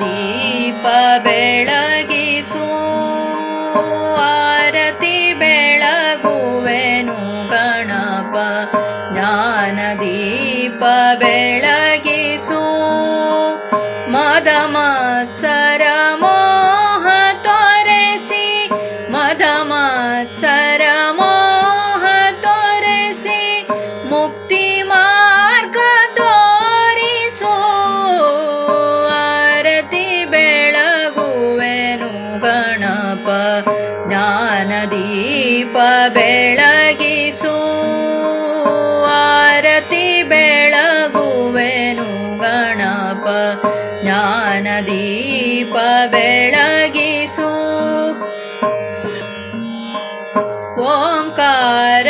ದೀಪ ಬೆಳಗಿಸು ಆರತಿ ಬೆಳಗುವೆನು ಗಣಪ ಜ್ಞಾನ ದೀಪ ಬೆಳಗಿ ಗಣಪ ಜ್ಞಾನದೀಪ ಬೆಳಗಿಸು. ಆರತಿ ಬೆಳಗುವೆನು ಗಣಪ ಜ್ಞಾನದೀಪ ಬೆಳಗಿಸು. ಓಂಕಾರ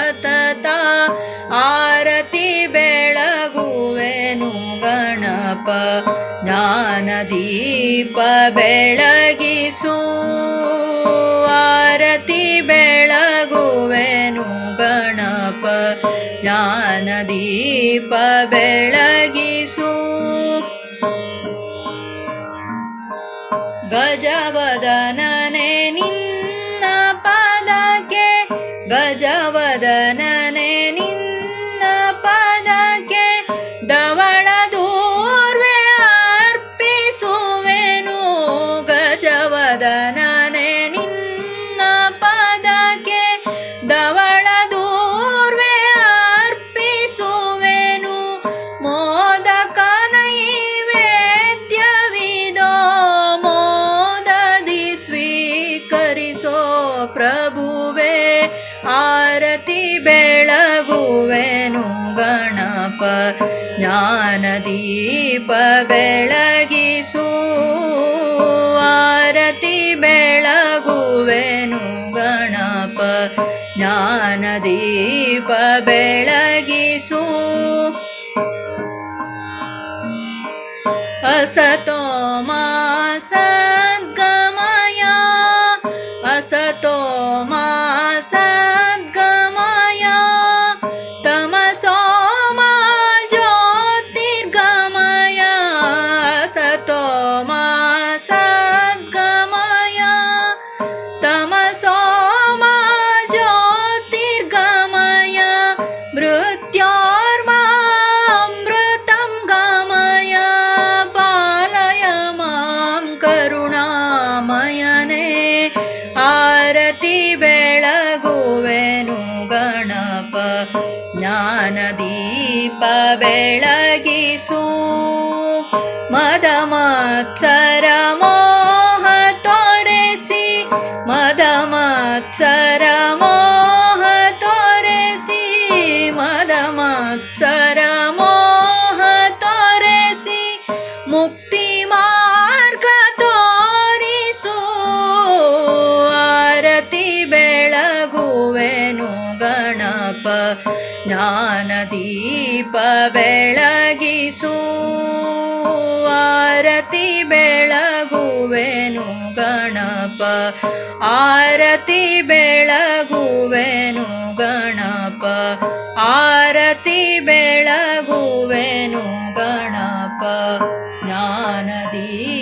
ಸತತ ಆರತಿ ಬೆಳಗುವೆನು ಗಣಪ. ಜ್ಞಾನದೀಪ ಬೆಳಗಿಸು. ಆರತಿ ಬೆಳಗುವೆನು ಗಣಪ. ಜ್ಞಾನದೀಪ ಬೆಳಗಿಸು. ಗಜವದನನೆ ದವಳ ದೂರ್ವೆ ಅರ್ಪಿಸುವೆನು. ಗಜವದನನೆ ನಿನ್ನ ಪದಕ್ಕೆ ದವಳ ದೂರ್ವೆ ಅರ್ಪಿಸುವೆನು. ಮೋದಕ ನೈವೇದ್ಯವಿದೋ ಮೋದದಿ ಸ್ವೀಕರಿಸೋ ಪ್ರಭುವೆ, ಆರತಿ ಬೆಳಗುವೆನು ಗಣಪ ಜ್ಞಾನದೀಪ ಬೆಳಗಿಸು ಆರತಿ ಬೆಳಗುವೆನು ಗಣಪ ಜ್ಞಾನದೀಪ ಬೆಳಗಿಸು असतो मा सद्गमय असतो मा ಗಣಪ ಜ್ಞಾನದೀಪ ಬೆಳಗಿಸು. ಮದ ಮತ್ಸರ ಮೋಹ ತೋರೆಸಿ. ಮದ ಮತ್ಸರ ಮೋಹ ತೋರೆಸಿ. ಮದ ಮತ್ಸರ ಜ್ಞಾನದೀಪ ಬೆಳಗಿಸು ಆರತಿ ಬೆಳಗುವೆನು ಗಣಪ ಆರತಿ ಬೆಳಗುವೆನು ಗಣಪ ಆರತಿ ಬೆಳಗುವೆನು ಗಣಪ ಜ್ಞಾನದೀಪ